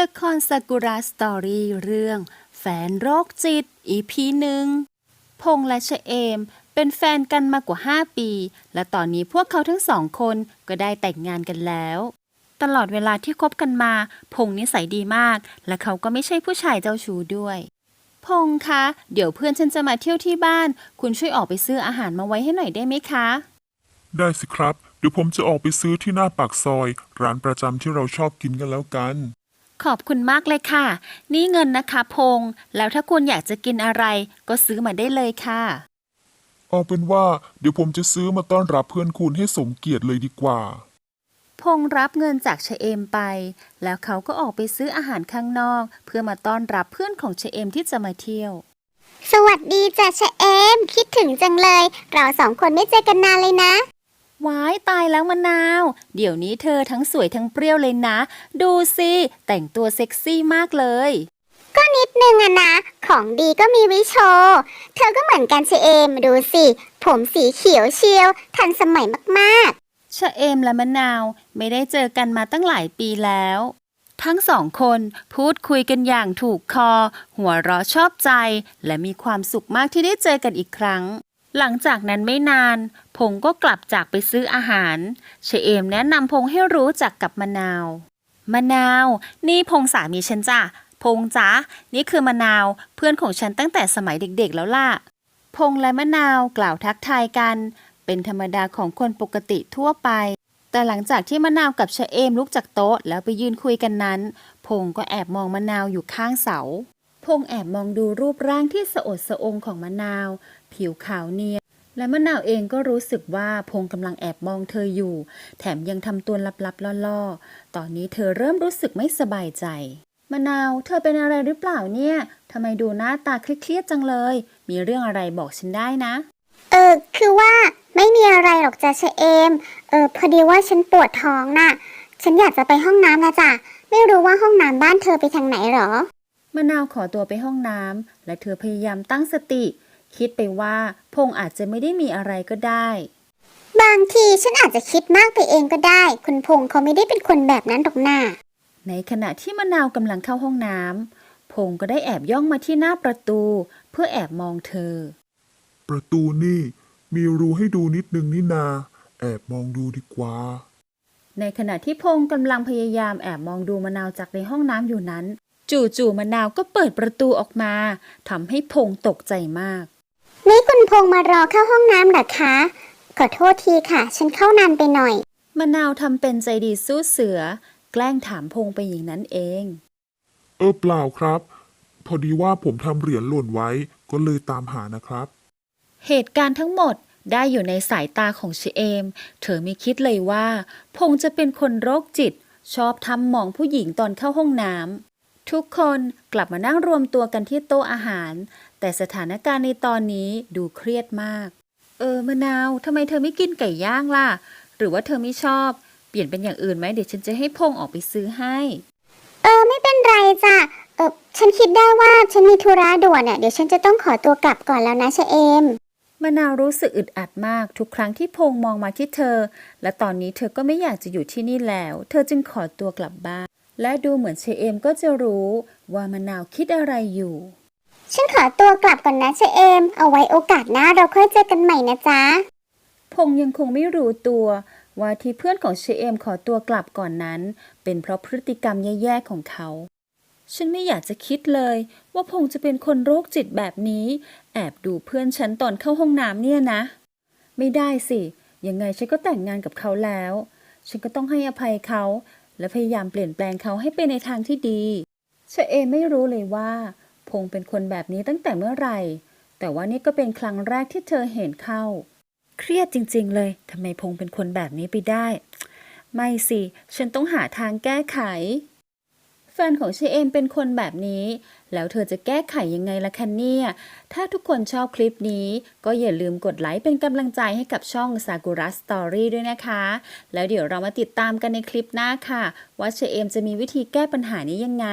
ละครซากุระสตอรี่เรื่อง แฟนโรคจิต EP หนึ่งพงษ์และเชะเอม เป็นแฟนกันมากว่า 5 ปี และตอนนี้พวกเขาทั้งสองคนก็ได้แต่งงานกันแล้ว ตลอดเวลาที่คบกันมา พงษ์นิสัยดีมาก และเขาก็ไม่ใช่ผู้ชายเจ้าชู้ด้วย พงษ์คะ เดี๋ยวเพื่อนฉันจะมาเที่ยวที่บ้าน คุณช่วยออกไปซื้ออาหารมาไว้ให้หน่อยได้ไหมคะ ได้สิครับ เดี๋ยวผมจะออกไปซื้อที่หน้าปากซอย ร้านประจำที่เราชอบกินกันแล้วกัน ขอบคุณมากเลยค่ะ นี่เงินนะคะพงษ์แล้วถ้าคุณอยากจะกินอะไร ก็ซื้อมาได้เลยค่ะ เอาเป็นว่าเดี๋ยวผมจะซื้อมาต้อนรับเพื่อนคุณให้สมเกียรติเลยดีกว่า พงษ์รับเงินจากชะเอมไป แล้วเขาก็ออกไปซื้ออาหารข้างนอก เพื่อมาต้อนรับเพื่อนของชะเอมที่จะมาเที่ยว สวัสดีจ้ะชะเอม คิดถึงจังเลย เราสองคนไม่เจอกันนานเลยนะ ว้ายตายแล้วมะนาว เดี๋ยวนี้เธอทั้งสวยทั้งเปรี้ยวเลยนะ ดูสิ แต่งตัวเซ็กซี่มากเลย ก็นิดนึงอะนะ ของดีก็มีไวิโชว์ เธอก็เหมือนกันชะเอม ดูสิ ผมสีเขียวเชียว ทันสมัยมากชะเอมและมะนาวไม่ได้เจอกันมาตั้งหลายปีแล้ว ทั้งสองคนพูดคุยกันอย่างถูกคอ หัวเราะชอบใจ และมีความสุขมากที่ได้เจอกันอีกครั้ง หลังจากนั้นไม่นาน พงก็กลับจากไปซื้ออาหารชะเอมแนะนำพงให้รู้จักกับมะนาว มะนาว นี่พงสามีฉันจ้ะ พงจ๊ะนี่คือมะนาว เพื่อนของฉันตั้งแต่สมัยเด็กๆแล้วล่ะ พงและมะนาวกล่าวทักทายกัน เป็นธรรมดาของคนปกติทั่วไป แต่หลังจากที่มะนาวกับชะเอมลุกจากโต๊ะแล้วไปยืนคุยกันนั้น พงก็แอบมองมะนาวอยู่ข้างเสา พงแอบมองดูรูปร่างที่สะอดสะองของมะนาว ผิวขาวเนียนและมะนาวเองก็รู้สึกว่าพงกำลังแอบมองเธออยู่ แถมยังทำตัวลับๆล่อๆ ตอนนี้เธอเริ่มรู้สึกไม่สบายใจ มะนาว เธอเป็นอะไรหรือเปล่าเนี่ยทำไมดูหน้าตาเครียดๆจังเลย มีเรื่องอะไรบอกฉันได้นะ เออ คือว่าไม่มีอะไรหรอกจ้ะชเอม เออ พอดีว่าฉันปวดท้องน่ะ ฉันอยากจะไปห้องน้ำนะจ๊ะไม่รู้ว่าห้องน้ำบ้านเธอไปทางไหนหรอ มะนาวขอตัวไปห้องน้ำและเธอพยายามตั้งสติ คิดไปว่าพงอาจจะไม่ได้มีอะไรก็ได้ บางทีฉันอาจจะคิดมากไปเองก็ได้ คุณพงษ์เขาไม่ได้เป็นคนแบบนั้นหรอกน่าในขณะที่มะนาวกำลังเข้าห้องน้ำพงก็ได้แอบย่องมาที่หน้าประตู เพื่อแอบมองเธอ ประตูนี่ มีรูให้ดูนิดนึงนี่นา แอบมองดูดีกว่าในขณะที่พงกำลังพยายามแอบมองดูมะนาวจากในห้องน้ำอยู่นั้น จู่ๆมะนาวก็เปิดประตูออกมาทำให้พงตกใจมาก นี่คุณพงษ์มารอเข้าห้องน้ำเหรอคะ ขอโทษทีค่ะ ฉันเข้านานไปหน่อยมะนาวทำเป็นใจดีสู้เสือ แกล้งถามพงไปอย่างนั้นเอง เออเปล่าครับ พอดีว่าผมทำเหรียญหล่นไว้ก็เลยตามหานะครับ เหตุการณ์ทั้งหมดได้อยู่ในสายตาของเชเอม เธอไม่คิดเลยว่า พงจะเป็นคนโรคจิต ชอบทำหมองผู้หญิงตอนเข้าห้องน้ำ ทุกคนกลับมานั่งรวมตัวกันที่โต๊ะอาหาร แต่สถานการณ์ในตอนนี้ดูเครียดมาก เออมะนาวทำไมเธอไม่กินไก่ย่างล่ะ หรือว่าเธอไม่ชอบ เปลี่ยนเป็นอย่างอื่นไหมเดี๋ยวฉันจะให้พงออกไปซื้อให้ เออไม่เป็นไรจ้ะเออฉันคิดได้ว่าฉันมีธุระด่วนอะเดี๋ยวฉันจะต้องขอตัวกลับก่อนแล้วนะชะเอมมะนาวรู้สึกอึดอัดมากทุกครั้งที่พงมองมาที่เธอ และตอนนี้เธอก็ไม่อยากจะอยู่ที่นี่แล้ว เธอจึงขอตัวกลับบ้าน และดูเหมือนเชเอมก็จะรู้ว่ามะนาวคิดอะไรอยู่ ฉันขอตัวกลับก่อนนะชะเอม เอาไว้โอกาสหน้าเราค่อยเจอกันใหม่นะจ๊ะ พงยังคงไม่รู้ตัว ว่าที่เพื่อนของเชเอมขอตัวกลับก่อนนั้น เป็นเพราะพฤติกรรมแย่ๆของเขา ฉันไม่อยากจะคิดเลย ว่าพงจะเป็นคนโรคจิตแบบนี้ แอบดูเพื่อนฉันตอนเข้าห้องน้ำเนี่ยนะ ไม่ได้สิ ยังไงฉันก็แต่งงานกับเขาแล้ว ฉันก็ต้องให้อภัยเขา และพยายามเปลี่ยนแปลงเขาให้ไปในทางที่ดีเชเอไม่รู้เลยว่า พงเป็นคนแบบนี้ตั้งแต่เมื่อไหร่ แต่ว่านี่ก็เป็นครั้งแรกที่เธอเห็นเข้า เครียดจริง ๆ เลยทำไมพงเป็นคนแบบนี้ไปได้ ไม่สิ ฉันต้องหาทางแก้ไข แฟนของเชเอมเป็นคนแบบนี้ แล้วเธอจะแก้ไขยังไงล่ะคะเนี่ย ถ้าทุกคนชอบคลิปนี้ ก็อย่าลืมกดไลค์เป็นกำลังใจให้กับช่อง Sakura Story ด้วยนะคะ แล้วเดี๋ยวเรามาติดตามกันในคลิปหน้าค่ะ ว่าเชเอมจะมีวิธีแก้ปัญหานี้ยังไง